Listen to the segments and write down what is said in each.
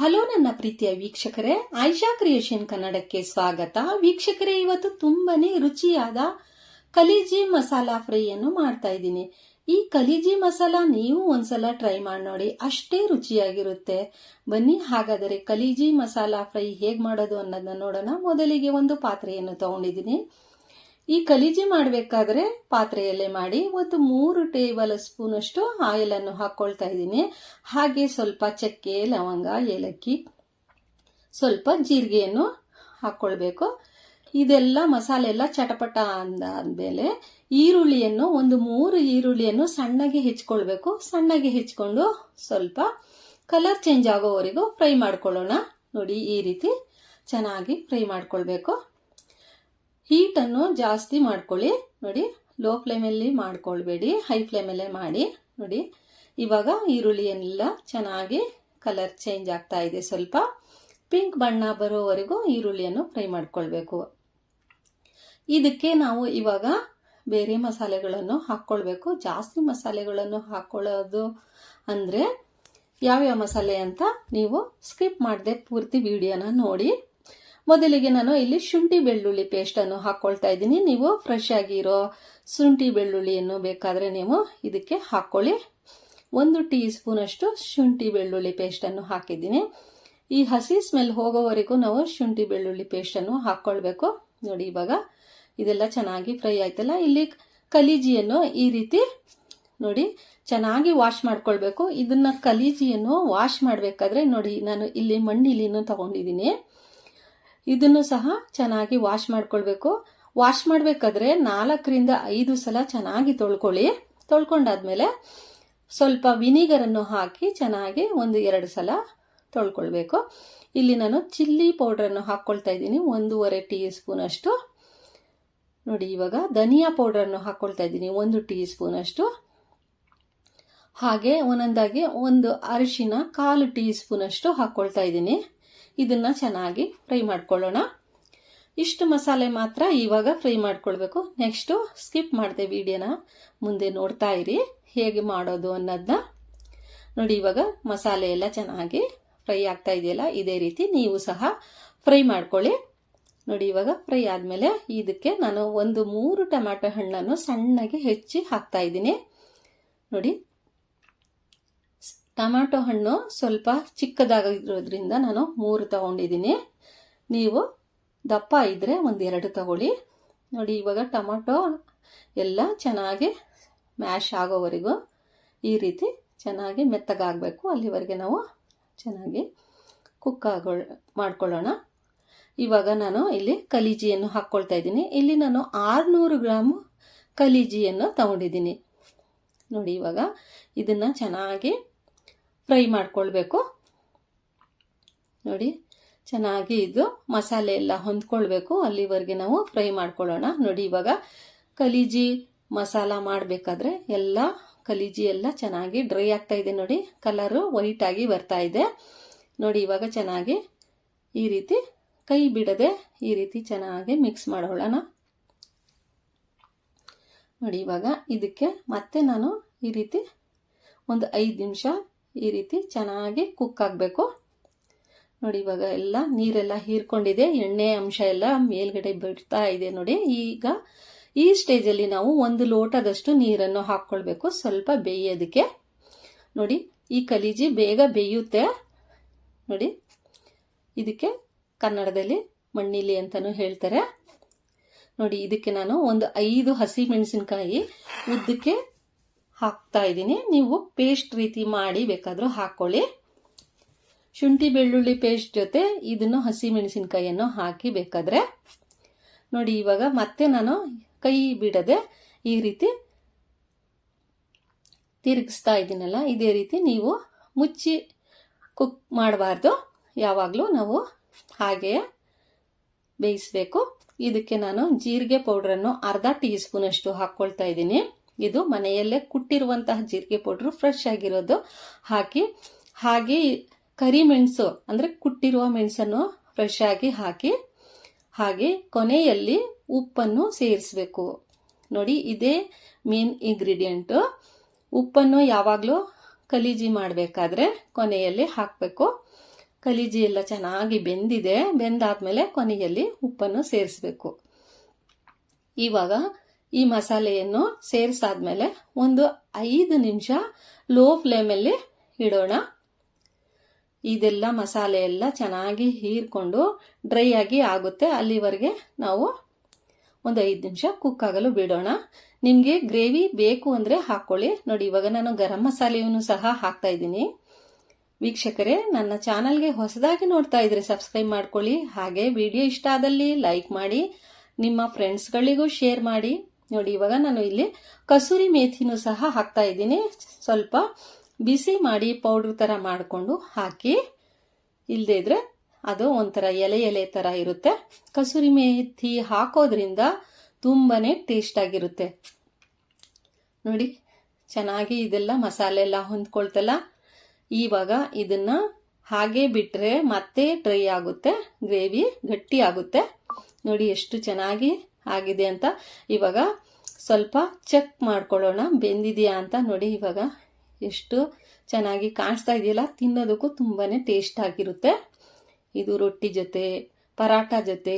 Hello ನನ್ನ ಪ್ರೀತಿಯ ವೀಕ್ಷಕರೇ ಆಯಿಷಾ ಕ್ರಿಯೇಷನ್ ಕನ್ನಡಕ್ಕೆ ಸ್ವಾಗತ. ವೀಕ್ಷಕರೇ, ಇವತ್ತು ತುಂಬಾನೇ ರುಚಿಯಾದ ಕಲಿಜಿ ಮಸಾಲಾ ಫ್ರೈಯನ್ನು ಮಾಡ್ತಾ ಇದ್ದೀನಿ. ಈ ಕಲಿಜಿ ಮಸಾಲ ನೀವು ಒಂದ್ಸಲ ಟ್ರೈ ಮಾಡಿ ನೋಡಿ, ಅಷ್ಟೇ ರುಚಿಯಾಗಿರುತ್ತೆ. ಬನ್ನಿ, ಹಾಗಾದರೆ ಕಲಿಜಿ ಮಸಾಲಾ ಫ್ರೈ ಹೇಗೆ ಮಾಡೋದು ಅನ್ನೋದನ್ನ ನೋಡೋಣ. ಮೊದಲಿಗೆ ಒಂದು ಪಾತ್ರೆಯನ್ನು ತಗೊಂಡಿದ್ದೀನಿ. ಈ ಕಲಿಜಿ ಮಾಡಬೇಕಾದ್ರೆ ಪಾತ್ರೆಯಲ್ಲೇ ಮಾಡಿ ಒಂದು ಮೂರು ಟೇಬಲ್ ಸ್ಪೂನ್ ಅಷ್ಟು ಆಯಿಲ್ ಅನ್ನು ಹಾಕೊಳ್ತಾ ಇದ್ದೀನಿ. ಹಾಗೆ ಸ್ವಲ್ಪ ಚಕ್ಕೆ, ಲವಂಗ, ಏಲಕ್ಕಿ, ಸ್ವಲ್ಪ ಜೀರಿಗೆಯನ್ನು ಹಾಕ್ಕೊಳ್ಬೇಕು ಇದೆಲ್ಲ ಮಸಾಲೆ ಎಲ್ಲ ಚಟಪಟ ಅಂದಾದ್ಮೇಲೆ ಈರುಳ್ಳಿಯನ್ನು ಒಂದು ಮೂರು ಈರುಳ್ಳಿಯನ್ನು ಸಣ್ಣಗೆ ಹೆಚ್ಕೊಳ್ಬೇಕು. ಸಣ್ಣಗೆ ಹೆಚ್ಕೊಂಡು ಸ್ವಲ್ಪ ಕಲರ್ ಚೇಂಜ್ ಆಗೋವರೆಗೂ ಫ್ರೈ ಮಾಡ್ಕೊಳ್ಳೋಣ. ನೋಡಿ ಈ ರೀತಿ ಚೆನ್ನಾಗಿ ಫ್ರೈ ಮಾಡ್ಕೊಳ್ಬೇಕು. ಹೀಟನ್ನು ಜಾಸ್ತಿ ಮಾಡ್ಕೊಳ್ಳಿ. ನೋಡಿ ಲೋ ಫ್ಲೇಮಲ್ಲಿ ಮಾಡ್ಕೊಳ್ಬೇಡಿ ಹೈ ಫ್ಲೇಮಲ್ಲೇ ಮಾಡಿ. ನೋಡಿ, ಇವಾಗ ಈರುಳ್ಳಿಯನ್ನೆಲ್ಲ ಚೆನ್ನಾಗಿ ಕಲರ್ ಚೇಂಜ್ ಆಗ್ತಾ ಇದೆ ಸ್ವಲ್ಪ. ಪಿಂಕ್ ಬಣ್ಣ ಬರೋವರೆಗೂ ಈರುಳ್ಳಿಯನ್ನು ಫ್ರೈ ಮಾಡ್ಕೊಳ್ಬೇಕು. ಇದಕ್ಕೆ ನಾವು ಇವಾಗ ಬೇರೆ ಮಸಾಲೆಗಳನ್ನು ಹಾಕ್ಕೊಳ್ಬೇಕು. ಜಾಸ್ತಿ ಮಸಾಲೆಗಳನ್ನು ಹಾಕ್ಕೊಳ್ಳೋದು ಅಂದರೆ ಯಾವ್ಯಾವ ಮಸಾಲೆ ಅಂತ ನೀವು ಸ್ಕಿಪ್ ಮಾಡದೆ ಪೂರ್ತಿ ವಿಡಿಯೋನ ನೋಡಿ. ಮೊದಲಿಗೆ ನಾನು ಇಲ್ಲಿ ಶುಂಠಿ ಬೆಳ್ಳುಳ್ಳಿ ಪೇಸ್ಟನ್ನು ಹಾಕ್ಕೊಳ್ತಾ ಇದ್ದೀನಿ. ನೀವು ಫ್ರೆಶ್ ಆಗಿರೋ ಶುಂಠಿ ಬೆಳ್ಳುಳ್ಳಿಯನ್ನು ಬೇಕಾದರೆ ನೀವು ಇದಕ್ಕೆ ಹಾಕ್ಕೊಳ್ಳಿ ಒಂದು ಟೀ ಸ್ಪೂನಷ್ಟು ಶುಂಠಿ ಬೆಳ್ಳುಳ್ಳಿ ಪೇಸ್ಟನ್ನು ಹಾಕಿದ್ದೀನಿ. ಈ ಹಸಿ ಸ್ಮೆಲ್ ಹೋಗೋವರೆಗೂ ನಾವು ಶುಂಠಿ ಬೆಳ್ಳುಳ್ಳಿ ಪೇಸ್ಟನ್ನು ಹಾಕ್ಕೊಳ್ಬೇಕು ನೋಡಿ, ಇವಾಗ ಇದೆಲ್ಲ ಚೆನ್ನಾಗಿ ಫ್ರೈ ಆಯ್ತಲ್ಲ? ಇಲ್ಲಿ ಕಲೀಜಿಯನ್ನು ಈ ರೀತಿ ನೋಡಿ ಚೆನ್ನಾಗಿ ವಾಶ್ ಮಾಡ್ಕೊಳ್ಬೇಕು. ಇದನ್ನ ಕಲೀಜಿಯನ್ನು ವಾಶ್ ಮಾಡಬೇಕಾದ್ರೆ ನೋಡಿ, ನಾನು ಇಲ್ಲಿ ಮಣ್ಣಿಲಿನೂ ತಗೊಂಡಿದ್ದೀನಿ. ಇದನ್ನು ಸಹ ಚೆನ್ನಾಗಿ ವಾಶ್ ಮಾಡ್ಕೊಳ್ಬೇಕು. ವಾಶ್ ಮಾಡಬೇಕಾದ್ರೆ ನಾಲ್ಕರಿಂದ ಐದು ಸಲ ಚೆನ್ನಾಗಿ ತೊಳ್ಕೊಳ್ಳಿ. ತೊಳ್ಕೊಂಡಾದ್ಮೇಲೆ ಸ್ವಲ್ಪ ವಿನಿಗರನ್ನು ಹಾಕಿ ಚೆನ್ನಾಗಿ ಒಂದು ಎರಡು ಸಲ ತೊಳ್ಕೊಳ್ಬೇಕು. ಇಲ್ಲಿ ನಾನು ಚಿಲ್ಲಿ ಪೌಡ್ರನ್ನು ಹಾಕ್ಕೊಳ್ತಾ ಇದ್ದೀನಿ. ಒಂದೂವರೆ ಟೀ ಸ್ಪೂನಷ್ಟು ನೋಡಿ, ಇವಾಗ ಧನಿಯಾ ಪೌಡ್ರನ್ನು ಹಾಕ್ಕೊಳ್ತಾ ಇದ್ದೀನಿ. ಒಂದು ಟೀ ಸ್ಪೂನಷ್ಟು ಹಾಗೆ ಒಂದೊಂದಾಗಿ ಒಂದು ಅರಿಶಿನ ಕಾಲು ಟೀ ಸ್ಪೂನಷ್ಟು ಹಾಕ್ಕೊಳ್ತಾ ಇದ್ದೀನಿ. ಇದನ್ನ ಚೆನ್ನಾಗಿ ಫ್ರೈ ಮಾಡ್ಕೊಳ್ಳೋಣ. ಇಷ್ಟು ಮಸಾಲೆ ಮಾತ್ರ ಇವಾಗ ಫ್ರೈ ಮಾಡ್ಕೊಳ್ಬೇಕು. ನೆಕ್ಸ್ಟು ಸ್ಕಿಪ್ ಮಾಡಿದೆ ವಿಡಿಯೋನ ಮುಂದೆ ನೋಡ್ತಾ ಇರಿ. ಹೇಗೆ ಮಾಡೋದು ಅನ್ನೋದನ್ನ ನೋಡಿ, ಇವಾಗ ಮಸಾಲೆ ಎಲ್ಲ ಚೆನ್ನಾಗಿ ಫ್ರೈ ಆಗ್ತಾ ಇದೆಯಲ್ಲ, ಇದೇ ರೀತಿ ನೀವು ಸಹ ಫ್ರೈ ಮಾಡ್ಕೊಳ್ಳಿ. ನೋಡಿ, ಇವಾಗ ಫ್ರೈ ಆದಮೇಲೆ ಇದಕ್ಕೆ ನಾನು ಒಂದು ಮೂರು ಟೊಮ್ಯಾಟೊ ಹಣ್ಣನ್ನು ಸಣ್ಣಗೆ ಹೆಚ್ಚಿ ಹಾಕ್ತಾ ಇದ್ದೀನಿ. ನೋಡಿ ಟೊಮ್ಯಾಟೊ ಹಣ್ಣು ಸ್ವಲ್ಪ ಚಿಕ್ಕದಾಗಿರೋದ್ರಿಂದ ನಾನು ಮೂರು ತಗೊಂಡಿದ್ದೀನಿ. ನೀವು ದಪ್ಪ ಇದ್ದರೆ ಒಂದೆರಡು ತಗೊಳ್ಳಿ. ನೋಡಿ, ಇವಾಗ ಟೊಮಾಟೊ ಎಲ್ಲ ಚೆನ್ನಾಗಿ ಮ್ಯಾಶ್ ಆಗೋವರೆಗೂ ಈ ರೀತಿ ಚೆನ್ನಾಗಿ ಮೆತ್ತಗಾಗಬೇಕು. ಅಲ್ಲಿವರೆಗೆ ನಾವು ಚೆನ್ನಾಗಿ ಕುಕ್ ಆಗೋ ಮಾಡ್ಕೊಳ್ಳೋಣ. ಇವಾಗ ನಾನು ಇಲ್ಲಿ ಕಲೀಜಿಯನ್ನು ಹಾಕ್ಕೊಳ್ತಾ ಇದ್ದೀನಿ. ಇಲ್ಲಿ ನಾನು ಆರುನೂರು ಗ್ರಾಮು ಕಲೀಜಿಯನ್ನು ತಗೊಂಡಿದ್ದೀನಿ. ನೋಡಿ, ಇವಾಗ ಇದನ್ನು ಚೆನ್ನಾಗಿ ಫ್ರೈ ಮಾಡ್ಕೊಳ್ಬೇಕು. ನೋಡಿ, ಚೆನ್ನಾಗಿ ಇದು ಮಸಾಲೆ ಎಲ್ಲ ಹೊಂದ್ಕೊಳ್ಬೇಕು. ಅಲ್ಲಿವರೆಗೆ ನಾವು ಫ್ರೈ ಮಾಡ್ಕೊಳ್ಳೋಣ. ನೋಡಿ, ಇವಾಗ ಕಲೀಜಿ ಮಸಾಲ ಮಾಡಬೇಕಾದ್ರೆ ಎಲ್ಲ ಕಲೀಜಿ ಎಲ್ಲ ಚೆನ್ನಾಗಿ ಡ್ರೈ ಆಗ್ತಾ ಇದೆ. ನೋಡಿ, ಕಲರು ವೈಟ್ ಆಗಿ ಬರ್ತಾ ಇದೆ. ನೋಡಿ, ಇವಾಗ ಚೆನ್ನಾಗಿ ಈ ರೀತಿ ಕೈ ಬಿಡದೆ ಈ ರೀತಿ ಚೆನ್ನಾಗಿ ಮಿಕ್ಸ್ ಮಾಡೋಣ ನೋಡಿ, ಇವಾಗ ಇದಕ್ಕೆ ಮತ್ತೆ ನಾನು ಈ ರೀತಿ ಒಂದು ಐದು ನಿಮಿಷ ಈ ರೀತಿ ಚೆನ್ನಾಗಿ ಕುಕ್ ಆಗಬೇಕು. ನೋಡಿ, ಇವಾಗ ಎಲ್ಲ ನೀರೆಲ್ಲ ಹೀರ್ಕೊಂಡಿದೆ. ಎಣ್ಣೆ, ಅಂಶ ಎಲ್ಲ ಮೇಲ್ಗಡೆ ಬಿಡ್ತಾ ಇದೆ ನೋಡಿ. ಈಗ ಈ ಸ್ಟೇಜಲ್ಲಿ ನಾವು ಒಂದು ಲೋಟದಷ್ಟು ನೀರನ್ನು ಹಾಕ್ಕೊಳ್ಬೇಕು. ಸ್ವಲ್ಪ ಬೇಯೋದಕ್ಕೆ. ನೋಡಿ, ಈ ಕಲೀಜಿ ಬೇಗ ಬೇಯುತ್ತೆ. ನೋಡಿ, ಇದಕ್ಕೆ ಕನ್ನಡದಲ್ಲಿ ಮಣ್ಣಿಲಿ ಅಂತಲೂ ಹೇಳ್ತಾರೆ. ನೋಡಿ, ಇದಕ್ಕೆ ನಾನು ಒಂದು ಐದು ಹಸಿ ಮೆಣಸಿನಕಾಯಿ ಉದ್ದಕ್ಕೆ ಹಾಕ್ತಾ ಇದ್ದೀನಿ. ನೀವು ಪೇಸ್ಟ್ ರೀತಿ ಮಾಡಿ ಬೇಕಾದರೂ ಹಾಕ್ಕೊಳ್ಳಿ ಶುಂಠಿ ಬೆಳ್ಳುಳ್ಳಿ ಪೇಸ್ಟ್ ಜೊತೆ ಇದನ್ನು ಹಸಿ ಮೆಣಸಿನ್ಕಾಯಿಯನ್ನು ಹಾಕಿ ಬೇಕಾದರೆ. ನೋಡಿ, ಇವಾಗ ಮತ್ತೆ ನಾನು ಕೈ ಬಿಡದೆ ಈ ರೀತಿ ತಿರುಗಿಸ್ತಾ ಇದ್ದೀನಲ್ಲ, ಇದೇ ರೀತಿ ನೀವು ಮುಚ್ಚಿ ಕುಕ್ ಮಾಡಬಾರ್ದು. ಯಾವಾಗಲೂ ನಾವು ಹಾಗೆಯೇ ಬೇಯಿಸಬೇಕು. ಇದಕ್ಕೆ ನಾನು ಜೀರಿಗೆ ಪೌಡ್ರನ್ನು ಅರ್ಧ ಟೀ ಸ್ಪೂನಷ್ಟು ಹಾಕ್ಕೊಳ್ತಾ ಇದ್ದೀನಿ. ಇದು ಮನೆಯಲ್ಲೇ ಕುಟ್ಟಿರುವಂತಹ ಜೀರಿಗೆ ಪೌಡ್ರು ಫ್ರೆಶ್ ಆಗಿರೋದು. ಹಾಕಿ, ಹಾಗೆ ಕರಿಮೆಣಸು ಅಂದರೆ ಕುಟ್ಟಿರುವ ಮೆಣಸನ್ನು ಫ್ರೆಶ್ ಆಗಿ ಹಾಕಿ, ಹಾಗೆ ಕೊನೆಯಲ್ಲಿ ಉಪ್ಪನ್ನು ಸೇರಿಸಬೇಕು. ನೋಡಿ, ಇದೇ ಮೇನ್ ಇಂಗ್ರೀಡಿಯೆಂಟು ಉಪ್ಪನ್ನು ಯಾವಾಗಲೂ ಕಲೀಜಿ ಮಾಡಬೇಕಾದ್ರೆ ಕೊನೆಯಲ್ಲಿ ಹಾಕಬೇಕು. ಕಲೀಜಿ ಎಲ್ಲ ಚೆನ್ನಾಗಿ ಬೆಂದಿದೆ. ಬೆಂದಾದ್ಮೇಲೆ ಕೊನೆಯಲ್ಲಿ ಉಪ್ಪನ್ನು ಸೇರಿಸ್ಬೇಕು. ಇವಾಗ ಈ ಮಸಾಲೆಯನ್ನು ಸೇರಿಸಾದ್ಮೇಲೆ ಒಂದು ಐದು ನಿಮಿಷ ಲೋ ಫ್ಲೇಮಲ್ಲಿ ಇಡೋಣ. ಇದೆಲ್ಲ ಮಸಾಲೆ ಎಲ್ಲ ಚೆನ್ನಾಗಿ ಹೀರ್ಕೊಂಡು ಡ್ರೈ ಆಗಿ ಆಗುತ್ತೆ. ಅಲ್ಲಿವರೆಗೆ ನಾವು ಒಂದು ಐದು ನಿಮಿಷ ಕುಕ್ ಆಗಲು ಬಿಡೋಣ. ನಿಮಗೆ ಗ್ರೇವಿ ಬೇಕು ಅಂದರೆ ಹಾಕ್ಕೊಳ್ಳಿ. ನೋಡಿ, ಇವಾಗ ನಾನು ಗರಂ ಮಸಾಲೆಯನ್ನು ಸಹ ಹಾಕ್ತಾ ಇದ್ದೀನಿ. ವೀಕ್ಷಕರೇ, ನನ್ನ ಚಾನಲ್ಗೆ ಹೊಸದಾಗಿ ನೋಡ್ತಾ ಇದ್ರೆ ಸಬ್ಸ್ಕ್ರೈಬ್ ಮಾಡ್ಕೊಳ್ಳಿ. ಹಾಗೆ ವಿಡಿಯೋ ಇಷ್ಟ ಆದಲ್ಲಿ ಲೈಕ್ ಮಾಡಿ, ನಿಮ್ಮ ಫ್ರೆಂಡ್ಸ್ಗಳಿಗೂ ಶೇರ್ ಮಾಡಿ. ನೋಡಿ, ಇವಾಗ ನಾನು ಇಲ್ಲಿ ಕಸೂರಿ ಮೇಥಿನೂ ಸಹ ಹಾಕ್ತಾ ಇದ್ದೀನಿ. ಸ್ವಲ್ಪ ಬಿಸಿ ಮಾಡಿ ಪೌಡ್ರ್ ಥರ ಮಾಡಿಕೊಂಡು ಹಾಕಿ ಇಲ್ಲದೇ ಇದ್ರೆ ಅದು ಒಂಥರ ಎಲೆ ಎಲೆ ಥರ ಇರುತ್ತೆ. ಕಸೂರಿ ಮೇಥಿ ಹಾಕೋದ್ರಿಂದ ತುಂಬಾನೇ ಟೇಸ್ಟ್ ಆಗಿರುತ್ತೆ. ನೋಡಿ, ಚೆನ್ನಾಗಿ ಇದೆಲ್ಲ ಮಸಾಲೆ ಎಲ್ಲ ಹೊಂದ್ಕೊಳ್ತಲ್ಲ? ಇವಾಗ ಇದನ್ನ ಹಾಗೆ ಬಿಟ್ಟರೆ ಮತ್ತೆ ಡ್ರೈ ಆಗುತ್ತೆ. ಗ್ರೇವಿ ಗಟ್ಟಿ ಆಗುತ್ತೆ. ನೋಡಿ, ಎಷ್ಟು ಚೆನ್ನಾಗಿ ಆಗಿದೆ ಅಂತ ಇವಾಗ ಸ್ವಲ್ಪ ಚೆಕ್ ಮಾಡ್ಕೊಳ್ಳೋಣ. ಬೆಂದಿದೆಯಾ ಅಂತ ನೋಡಿ ಇವಾಗ ಎಷ್ಟು ಚೆನ್ನಾಗಿ ಕಾಣಿಸ್ತಾ ಇದೆಯಲ್ಲ, ತಿನ್ನೋದಕ್ಕೂ ತುಂಬಾ ಟೇಸ್ಟ್ ಆಗಿರುತ್ತೆ. ಇದು ರೊಟ್ಟಿ ಜೊತೆ ಪರಾಟ ಜೊತೆ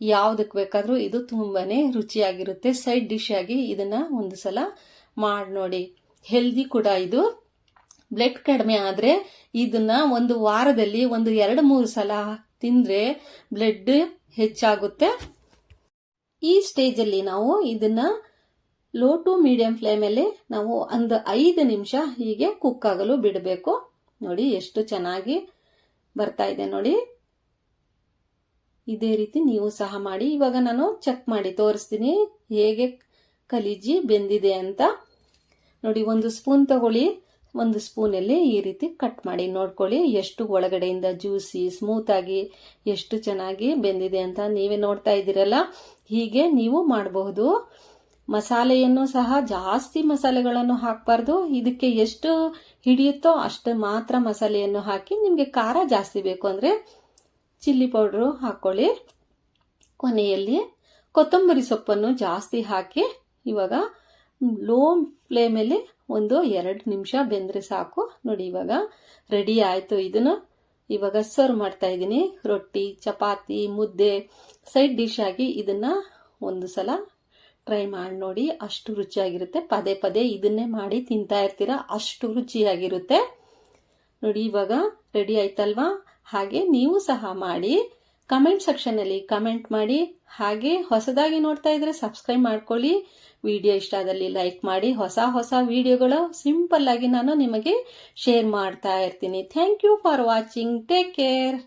ಯಾವುದಕ್ಕೆ ಬೇಕಾದರೂ ಇದು ತುಂಬಾ ರುಚಿಯಾಗಿರುತ್ತೆ. ಸೈಡ್ ಡಿಶ್ ಆಗಿ ಇದನ್ನು ಒಂದು ಸಲ ಮಾಡಿ ನೋಡಿ. ಹೆಲ್ದಿ ಕೂಡ ಇದು. ಬ್ಲಡ್ ಕಡಿಮೆ ಆದರೆ ಇದನ್ನ ಒಂದು ವಾರದಲ್ಲಿ ಒಂದು ಎರಡು ಮೂರು ಸಲ ತಿಂದರೆ ಬ್ಲಡ್ ಹೆಚ್ಚಾಗುತ್ತೆ. ಈ ಸ್ಟೇಜಲ್ಲಿ ನಾವು ಇದನ್ನ ಲೋ ಟು ಮೀಡಿಯಂ ಫ್ಲೇಮಲ್ಲಿ ನಾವು ಒಂದು ಐದು ನಿಮಿಷ ಹೀಗೆ ಕುಕ್ ಆಗಲು ಬಿಡಬೇಕು. ನೋಡಿ ಎಷ್ಟು ಚೆನ್ನಾಗಿ ಬರ್ತಾ ಇದೆ ನೋಡಿ. ಇದೇ ರೀತಿ ನೀವು ಸಹ ಮಾಡಿ. ಇವಾಗ ನಾನು ಚೆಕ್ ಮಾಡಿ ತೋರಿಸ್ತೀನಿ ಹೇಗೆ ಕಲಿಜಿ ಬೆಂದಿದೆ ಅಂತ. ನೋಡಿ ಒಂದು ಸ್ಪೂನ್ ತಗೊಳ್ಳಿ. ಒಂದು ಸ್ಪೂನಲ್ಲಿ ಈ ರೀತಿ ಕಟ್ ಮಾಡಿ. ನೋಡ್ಕೊಳ್ಳಿ, ಎಷ್ಟು ಒಳಗಡೆಯಿಂದ ಜ್ಯೂಸಿ ಸ್ಮೂತಾಗಿ ಎಷ್ಟು ಚೆನ್ನಾಗಿ ಬೆಂದಿದೆ ಅಂತ ನೀವೇ ನೋಡ್ತಾ ಇದ್ದೀರಲ್ಲ? ಹೀಗೆ ನೀವು ಮಾಡಬಹುದು. ಮಸಾಲೆಯನ್ನು ಸಹ ಜಾಸ್ತಿ ಮಸಾಲೆಗಳನ್ನು ಹಾಕಬಾರ್ದು. ಇದಕ್ಕೆ ಎಷ್ಟು ಹಿಡಿಯುತ್ತೋ ಅಷ್ಟು ಮಾತ್ರ ಮಸಾಲೆಯನ್ನು ಹಾಕಿ ನಿಮಗೆ ಖಾರ ಜಾಸ್ತಿ ಬೇಕು ಅಂದರೆ ಚಿಲ್ಲಿ ಪೌಡ್ರು ಹಾಕ್ಕೊಳ್ಳಿ ಕೊನೆಯಲ್ಲಿ ಕೊತ್ತಂಬರಿ ಸೊಪ್ಪನ್ನು ಜಾಸ್ತಿ ಹಾಕಿ ಇವಾಗ ಲೋ ಫ್ಲೇಮಲ್ಲಿ ಒಂದು ಎರಡು ನಿಮಿಷ ಬೆಂದರೆ ಸಾಕು. ನೋಡಿ, ಇವಾಗ ರೆಡಿ ಆಯಿತು ಇದನ್ನು. ಇವಾಗ ಸರ್ವ್ ಮಾಡ್ತಾ ಇದ್ದೀನಿ. ರೊಟ್ಟಿ, ಚಪಾತಿ, ಮುದ್ದೆ. ಸೈಡ್ ಡಿಶ್ ಆಗಿ ಇದನ್ನು ಒಂದು ಸಲ ಟ್ರೈ ಮಾಡಿ ನೋಡಿ, ಅಷ್ಟು ರುಚಿಯಾಗಿರುತ್ತೆ. ಪದೇ ಪದೇ ಇದನ್ನೇ ಮಾಡಿ ತಿಂತಾ ಇರ್ತೀರ, ಅಷ್ಟು ರುಚಿಯಾಗಿರುತ್ತೆ. ನೋಡಿ, ಇವಾಗ ರೆಡಿ ಆಯ್ತಲ್ವಾ? ಹಾಗೆ ನೀವು ಸಹ ಮಾಡಿ. ಕಮೆಂಟ್ ಸೆಕ್ಷನಲ್ಲಿ ಕಮೆಂಟ್ ಮಾಡಿ, ಹಾಗೆ ಹೊಸದಾಗಿ ನೋಡ್ತಾ ಇದ್ರೆ ಸಬ್ಸ್ಕ್ರೈಬ್ ಮಾಡ್ಕೊಳ್ಳಿ. ವಿಡಿಯೋ ಇಷ್ಟ ಆದಲ್ಲಿ ಲೈಕ್ ಮಾಡಿ, ಹೊಸ ಹೊಸ ವಿಡಿಯೋಗಳು ಸಿಂಪಲ್ ಆಗಿ ನಾನು ನಿಮಗೆ ಶೇರ್ ಮಾಡ್ತಾ ಇರ್ತೀನಿ. Thank you for watching take care